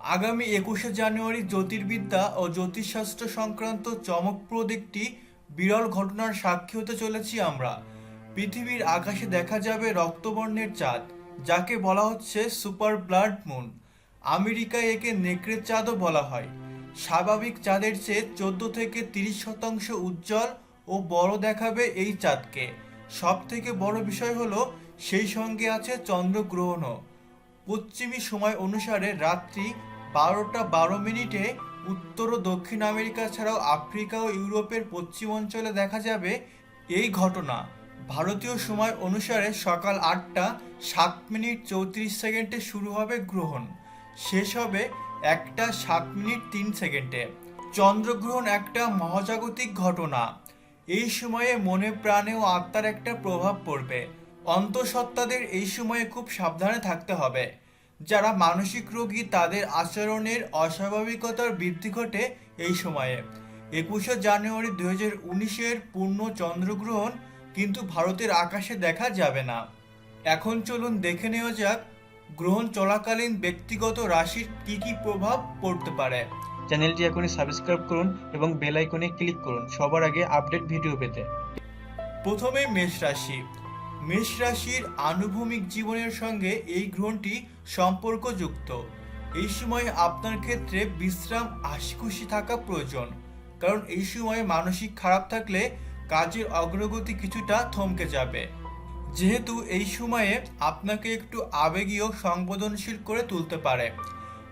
আগামী একুশে জানুয়ারি জ্যোতির্বিদ্যা ও জ্যোতিষশাস্ত্র সংক্রান্ত চমকপ্রদ একটি বিরল ঘটনার সাক্ষী হতে চলেছি আমরা। পৃথিবীর আকাশে দেখা যাবে রক্তবর্ণের চাঁদ, যাকে বলা হচ্ছে সুপার ব্লাড মুন। আমেরিকায় একে নেকড়ের চাঁদও বলা হয়। স্বাভাবিক চাঁদের চেয়ে চোদ্দ থেকে তিরিশ শতাংশ উজ্জ্বল ও বড় দেখাবে এই চাঁদকে। সব থেকে বড় বিষয় হলো, সেই সঙ্গে আছে চন্দ্রগ্রহণও। পশ্চিমী সময় অনুসারে রাত্রি বারোটা বারো মিনিটে উত্তর ও দক্ষিণ আমেরিকা ছাড়াও আফ্রিকা ও ইউরোপের পশ্চিম অঞ্চলে দেখা যাবে এই ঘটনা। ভারতীয় সময় অনুসারে সকাল আটটা সাত মিনিট চৌত্রিশ সেকেন্ডে শুরু হবে গ্রহণ। শেষ হবে একটা সাত মিনিট তিন সেকেন্ডে। চন্দ্রগ্রহণ একটা মহাজাগতিক ঘটনা। এই সময়ে মনে, প্রাণে ও আত্মার একটা প্রভাব পড়বে। অন্তঃসত্ত্বাদের এই সময়ে খুব সাবধানে থাকতে হবে। যারা মানসিক রোগী তাদের আচরণের অস্বাভাবিকতার বৃদ্ধি ঘটে এই সময়ে। একুশে জানুয়ারি দু হাজার উনিশের পূর্ণ চন্দ্রগ্রহণ কিন্তু ভারতের আকাশে দেখা যাবে না। এখন চলুন দেখে নেওয়া যাক গ্রহণ চলাকালীন ব্যক্তিগত রাশির কি কি প্রভাব পড়তে পারে। চ্যানেলটি এখনই সাবস্ক্রাইব করুন এবং বেল আইকনে ক্লিক করুন সবার আগে আপডেট ভিডিও পেতে। প্রথমে মেষ রাশি। মেষ রাশির আনুভূমিক জীবনের সঙ্গে এই গ্রহণটি সম্পর্কযুক্ত। এই সময়ে আপনার ক্ষেত্রে বিশ্রাম, হাসিখুশি থাকা প্রয়োজন। কারণ এই সময়ে মানসিক খারাপ থাকলে কাজের অগ্রগতি কিছুটা থমকে যাবে। যেহেতু এই সময়ে আপনাকে একটু আবেগীয়, সংবেদনশীল করে তুলতে পারে।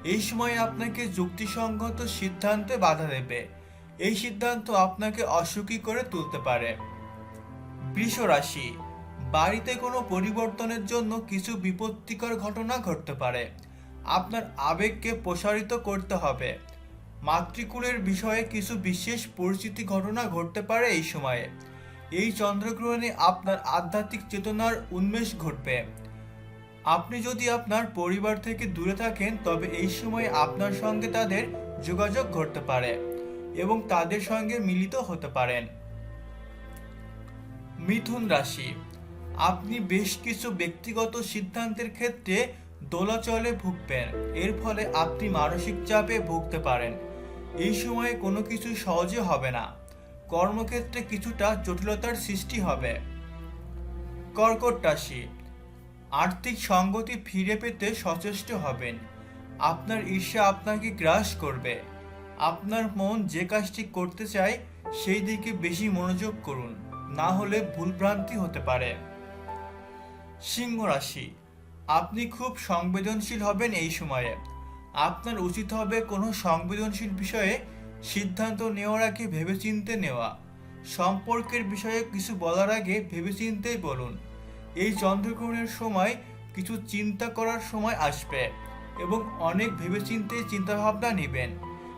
এই সময়ে আপনাকে যুক্তিসঙ্গত সিদ্ধান্তে বাধা দেবে। এই সিদ্ধান্ত আপনাকে অসুখী করে তুলতে পারে। বৃষ রাশি বাড়িতে কোনো পরিবর্তনের জন্য কিছু বিপত্তিকর ঘটনা ঘটতে পারে। আপনার আবেগকে প্রসারিত করতে হবে। মাতৃকুলের বিষয়ে কিছু বিশেষ পরিচিতি ঘটনা ঘটতে পারে এই সময়ে। এই চন্দ্রগ্রহণে আপনার আধ্যাত্মিক চেতনার উন্মেষ ঘটবে। আপনি যদি আপনার পরিবার থেকে দূরে থাকেন, তবে এই সময়ে আপনার সঙ্গে তাদের যোগাযোগ ঘটতে পারে এবং তাদের সঙ্গে মিলিত হতে পারেন। মিথুন রাশি আপনি বেশ কিছু ব্যক্তিগত সিদ্ধান্তের ক্ষেত্রে দোলাচলে ভুগবেন। এর ফলে আপনি মানসিক চাপে ভুগতে পারেন। এই সময়ে কোনো কিছু সহজে হবে না। কর্মক্ষেত্রে কিছুটা জটিলতার সৃষ্টি হবে। কর্কট রাশি। আর্থিক সঙ্গতি ফিরে পেতে সচেষ্ট হবেন। আপনার ঈর্ষা আপনাকে গ্রাস করবে। আপনার মন যে কাজটি করতে চায়, সেই দিকে বেশি মনোযোগ করুন। না হলে ভুলভ্রান্তি হতে পারে। সিংহ রাশি আপনি খুব সংবেদনশীল হবেন এই সময়ে। আপনার উচিত হবে কোনো সংবেদনশীল বিষয়ে সিদ্ধান্ত নেওয়ার আগে ভেবেচিন্তে নেওয়া। সম্পর্কের বিষয়ে কিছু বলার আগে ভেবেচিন্তেই বলুন। এই চন্দ্রগ্রহণের সময় কিছু চিন্তা করার সময় আসবে এবং অনেক ভেবেচিন্তে চিন্তাভাবনা নেবেন।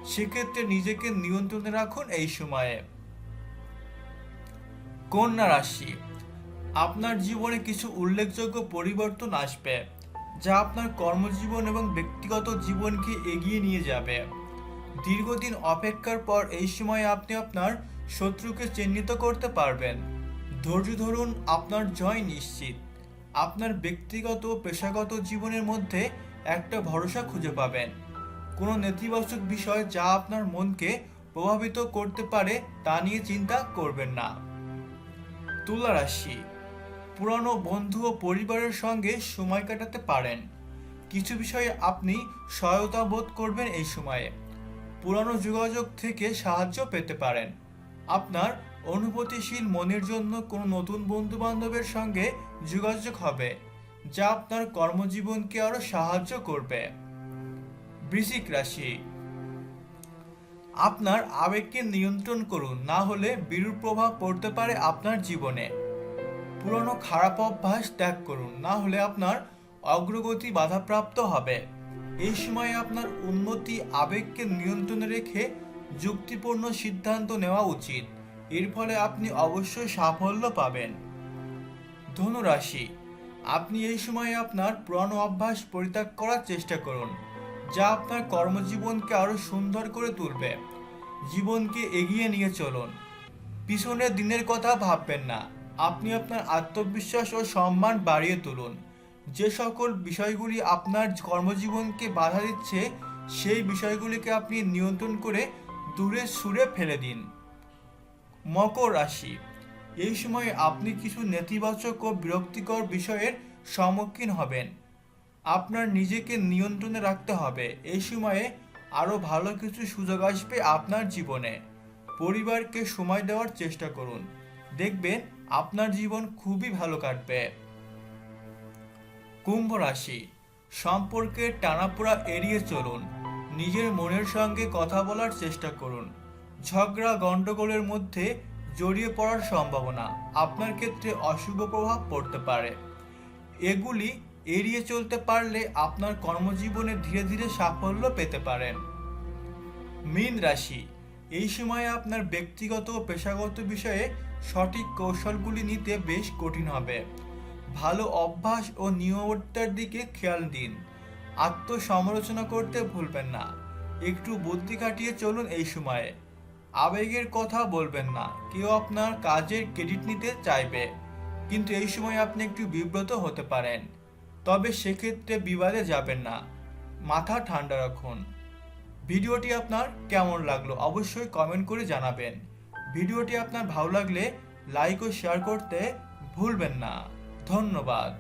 সেক্ষেত্রে নিজেকে নিয়ন্ত্রণে রাখুন এই সময়ে। কন্যা রাশি। আপনার জীবনে কিছু উল্লেখযোগ্য পরিবর্তন আসবে, যা আপনার কর্মজীবন এবং ব্যক্তিগত জীবনকে এগিয়ে নিয়ে যাবে। দীর্ঘদিন অপেক্ষার পর এই সময়ে আপনি আপনার শত্রুকে চিহ্নিত করতে পারবেন। ধৈর্য ধরুন, আপনার জয় নিশ্চিত। আপনার ব্যক্তিগত ও পেশাগত জীবনের মধ্যে একটা ভরসা খুঁজে পাবেন। কোনো নেতিবাচক বিষয় যা আপনার মনকে প্রভাবিত করতে পারে তা নিয়ে চিন্তা করবেন না। তুলা রাশি পুরানো বন্ধু ও পরিবারের সঙ্গে সময় কাটাতে পারেন। কিছু বিষয়ে আপনি সহায়তা বোধ করবেন এই সময়ে। পুরানো যোগাযোগ থেকে সাহায্য পেতে পারেন। আপনার অনুভূতিশীল মনের জন্য কোনো নতুন বন্ধু বান্ধবের সঙ্গে যোগাযোগ হবে, যা আপনার কর্মজীবনকে আরও সাহায্য করবে। বৃশ্চিক রাশি। আপনার আবেগকে নিয়ন্ত্রণ করুন, না হলে বিরূপ প্রভাব পড়তে পারে আপনার জীবনে। পুরনো খারাপ অভ্যাস ত্যাগ করুন, না হলে আপনার অগ্রগতি বাধাপ্রাপ্ত হবে। এই সময় আপনার উন্নতি আবেগকে নিয়ন্ত্রণে রেখে যুক্তিপূর্ণ সিদ্ধান্ত নেওয়া উচিত। এর ফলে আপনি অবশ্যই সাফল্য পাবেন। ধনুরাশি, আপনি এই সময়ে আপনার পুরনো অভ্যাস পরিত্যাগ করার চেষ্টা করুন, যা আপনার কর্মজীবনকে আরও সুন্দর করে তুলবে। জীবনকে এগিয়ে নিয়ে চলুন। পিছনের দিনের কথা ভাববেন না। আপনি আপনার আত্মবিশ্বাস ও সম্মান বাড়িয়ে তুলুন। যে সকল বিষয়গুলি আপনার কর্মজীবনকে বাধা দিচ্ছে, সেই বিষয়গুলিকে আপনি নিয়ন্ত্রণ করে দূরে সুরে ফেলে দিন। মকর রাশি। এই সময়ে আপনি কিছু নেতিবাচক ও বিরক্তিকর বিষয়ের সম্মুখীন হবেন। আপনার নিজেকে নিয়ন্ত্রণে রাখতে হবে। এই সময়ে আরও ভালো কিছু সুযোগ আসবে আপনার জীবনে। পরিবারকে সময় দেওয়ার চেষ্টা করুন। দেখবেন আপনার জীবন খুবই ভালো কাটবে। কুম্ভ রাশি, সম্পর্কে টানাপোড়া এড়িয়ে চলুন। নিজের মনের সঙ্গে কথা বলার চেষ্টা করুন। ঝগড়া গণ্ডগোলের মধ্যে জড়িয়ে পড়ার সম্ভাবনা আপনার ক্ষেত্রে অশুভ প্রভাব পড়তে পারে। এগুলি এড়িয়ে চলতে পারলে আপনার কর্মজীবনে ধীরে ধীরে সাফল্য পেতে পারেন। মীন রাশি এই সময়ে আপনার ব্যক্তিগত ও পেশাগত বিষয়ে সঠিক কৌশলগুলি নিতে বেশ কঠিন হবে। ভালো অভ্যাস ও নিয়মতার দিকে খেয়াল দিন। আত্মসমালোচনা করতে ভুলবেন না। একটু বুদ্ধি খাটিয়ে চলুন এই সময়ে। আবেগের কথা বলবেন না। কেউ আপনার কাজের ক্রেডিট নিতে চাইবে। কিন্তু এই সময় আপনি একটু বিব্রত হতে পারেন। তবে সেক্ষেত্রে বিবাদে যাবেন না। মাথা ঠান্ডা রাখুন। ভিডিওটি আপনার কেমন লাগল অবশ্যই কমেন্ট করে জানাবেন। ভিডিওটি আপনার ভালো লাগলে লাইক ও শেয়ার করতে ভুলবেন না। ধন্যবাদ।